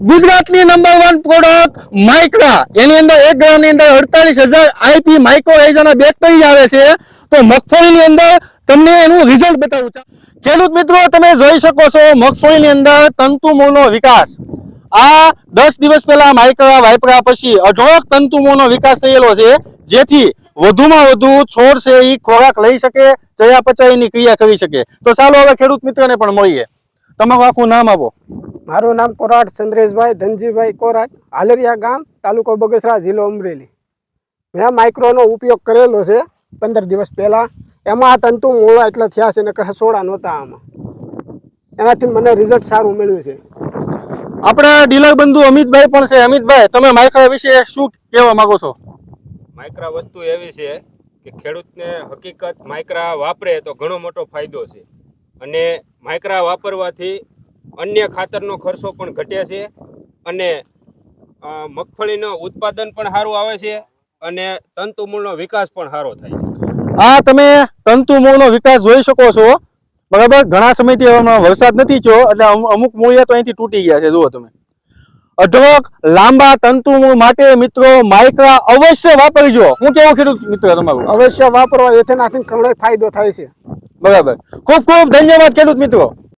ગુજરાતની number one product Micra એની અંદર એક ગ્રામની અંદર અડતાલીસ હજાર આઈપી માઇક્રો એજાના બેક્ટેરિયા આવે છે. તો મગફળીની અંદર તમને એનું રિઝલ્ટ બતાવું છું. ખેડૂત મિત્રો, તમે જોઈ શકો છો મગફળીની અંદર તંતુમોનો વિકાસ. આ દસ દિવસ પહેલા માઇક્રા વાઇપરા પછી અઢળક તંતુમોનો વિકાસ થયેલો છે, જેથી વધુમાં વધુ છોડ છે એ ખોરાક લઈ શકે, ચયાપચયની ક્રિયા કરી શકે. તો ચાલો હવે ખેડૂત મિત્રને પણ મળીએ. તમારું આખું નામ આપો. મારું નામ કોરાટ ચંદ્રેશભાઈ ધનજીભાઈ કોરાટ હાલરિયા ગામ તાલુકો બગસરા જિલ્લો અમરેલી. મેં માઇક્રોનો ઉપયોગ કરેલો છે પંદર દિવસ પહેલાં. એમાં આ તંતુ મૂળા એટલા થયા છે નકર હસોડા નહોતા આમાં. એનાથી મને રિઝલ્ટ સારું મળ્યું છે. આપણા ડીલર બંધુ અમિતભાઈ પણ છે. અમિતભાઈ તમે માઇક્રા વિશે શું કહેવા માંગો છો? માઇક્રા વસ્તુ એવી છે કે ખેડૂતને હકીકત માઇક્રા વાપરે તો ઘણો મોટો ફાયદો છે. અને માઇક્રા વાપરવાથી અન્ય ખાતરનો ખર્ચો પણ ઘટે છે અને મગફળીનું ઉત્પાદન પણ સારું આવે છે અને તંતુમૂળનો વિકાસ પણ સારો થાય છે. આ તમે તંતુમૂળનો વિકાસ જોઈ શકો છો. બરાબર? ઘણા સમયથી વરસાદ નથી થયો એટલે અમુક મૂળિયા તો અહીંથી તૂટી ગયા છે જુઓ તમે. અઢળક લાંબા તંતુમૂળ માટે મિત્રો માઇક્રા અવશ્ય વાપરજો. હું કેવું ખેડૂત મિત્ર તમારું? અવશ્ય વાપરવા એથેનાથી ઘણો ફાયદો થાય છે. બરાબર. ખૂબ ખૂબ ધન્યવાદ ખેડૂત મિત્રો.